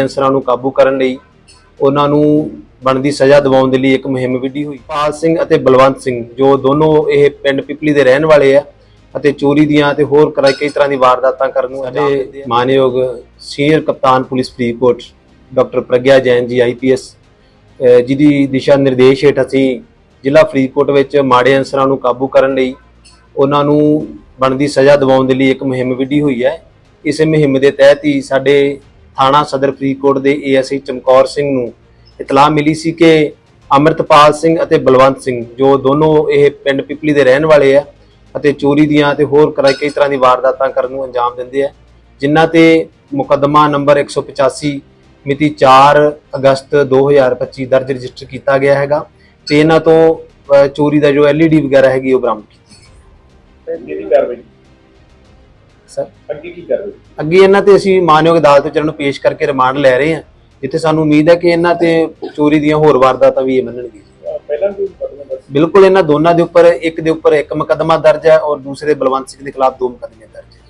ਅਨਸਰਾਂ ਨੂੰ ਕਾਬੂ ਕਰਨ ਲਈ ਉਹਨਾਂ ਨੂੰ ਬਣਦੀ ਸਜ਼ਾ ਦਿਵਾਉਣ ਦੇ ਲਈ ਇੱਕ ਮੁਹਿੰਮ ਵਿੱਢੀ ਹੋਈ। ਪਾਲ ਸਿੰਘ ਅਤੇ ਬਲਵੰਤ ਸਿੰਘ ਜੋ ਦੋਨੋਂ ਇਹ ਪਿੰਡ ਪਿਪਲੀ ਦੇ ਰਹਿਣ ਵਾਲੇ ਆ ਅਤੇ ਚੋਰੀ ਦੀਆਂ ਤੇ ਹੋਰ ਕਈ ਤਰ੍ਹਾਂ ਦੀ ਵਾਰਦਾਤਾਂ ਕਰਨ ਨੂੰ ਸਾਡੇ ਮਾਨਯੋਗ ਸੀਨੀਅਰ ਕਪਤਾਨ police Faridkot doctor Pragya Jain ji IPS ਜਿਹਦੀ ਦਿਸ਼ਾ ਨਿਰਦੇਸ਼ ਹੇਠ ਅਸੀਂ ਜ਼ਿਲ੍ਹਾ ਫਰੀਦਕੋਟ ਵਿੱਚ ਮਾੜੇ ਅਨਸਰਾਂ ਨੂੰ ਕਾਬੂ ਕਰਨ ਲਈ ਉਹਨਾਂ ਨੂੰ ਬਣਦੀ ਸਜ਼ਾ ਦਿਵਾਉਣ ਦੇ ਲਈ ਇੱਕ ਮੁਹਿੰਮ ਵਿੱਢੀ ਹੋਈ ਹੈ। ਇਸ ਮੁਹਿੰਮ ਦੇ ਤਹਿਤ ਹੀ ਸਾਡੇ ਥਾਣਾ ਸਦਰ ਫਰੀਦਕੋਟ ਦੇ ਏਐਸਆਈ ਚਮਕੌਰ ਸਿੰਘ ਨੂੰ ਇਤਲਾਹ ਮਿਲੀ ਸੀ ਕਿ ਅਮਰਤਪਾਲ ਸਿੰਘ ਅਤੇ ਬਲਵੰਤ ਸਿੰਘ, ਜੋ ਦੋਨੋਂ ਇਹ ਪਿੰਡ ਪਿਪਲੀ ਦੇ ਰਹਿਣ ਵਾਲੇ ਆ ਅਤੇ ਚੋਰੀ ਦੀਆਂ ਤੇ ਹੋਰ ਕਈ ਤਰ੍ਹਾਂ ਦੀ ਵਾਰਦਾਤਾਂ ਕਰਨ ਨੂੰ ਅੰਜਾਮ ਦਿੰਦੇ ਆ, ਜਿਨ੍ਹਾਂ ਤੇ ਮੁਕੱਦਮਾ ਨੰਬਰ 185 ਮਿਤੀ 4 ਅਗਸਤ 2025 ਦਰਜ ਰਜਿਸਟਰ ਕੀਤਾ ਗਿਆ ਹੈਗਾ, ਤੇ ਇਹਨਾਂ ਤੋਂ ਚੋਰੀ ਦਾ ਜੋ ਐਲਈਡੀ ਵਗੈਰਾ ਹੈਗੀ ਉਹ ਬਰਾਮਦ ਕੀਤੀ। ਅੱਗੇ ਦੀ ਸਰ। ਅੱਗੇ ਕੀ ਕਰ ਰਹੇ ਅੱਗੇ ਇਹਨਾਂ ਤੇ ਅਸੀਂ ਮਾਨਯੋਗ ਅਦਾਲਤ ਵਿੱਚ ਇਹਨਾਂ ਨੂੰ ਪੇਸ਼ ਕਰਕੇ ਰਿਮਾਂਡ ਲੈ ਰਹੇ ਹਾਂ। ਜਿੱਥੇ ਸਾਨੂੰ ਉਮੀਦ ਹੈ ਕਿ ਇਹਨਾਂ ਤੇ ਚੋਰੀ ਦੀਆਂ ਹੋਰ ਵਾਰਦਾਤਾਂ ਵੀ ਇਹ ਮੰਨਣਗੇ ਅਹ ਪਹਿਲਾਂ ਵੀ ਮੁਕੱਦਮਾ ਦਰਜ ਬਿਲਕੁਲ ਇਹਨਾਂ ਦੋਨਾਂ ਦੇ ਉੱਪਰ ਇੱਕ ਦੇ ਉੱਪਰ ਇੱਕ ਮੁਕੱਦਮਾ ਦਰਜ ਹੈ ਔਰ ਦੂਸਰੇ ਬਲਵੰਤ ਸਿੰਘ ਦੇ ਖਿਲਾਫ ਦੋ ਮੁਕੱਦਮੇ ਦਰਜ ਹੈ।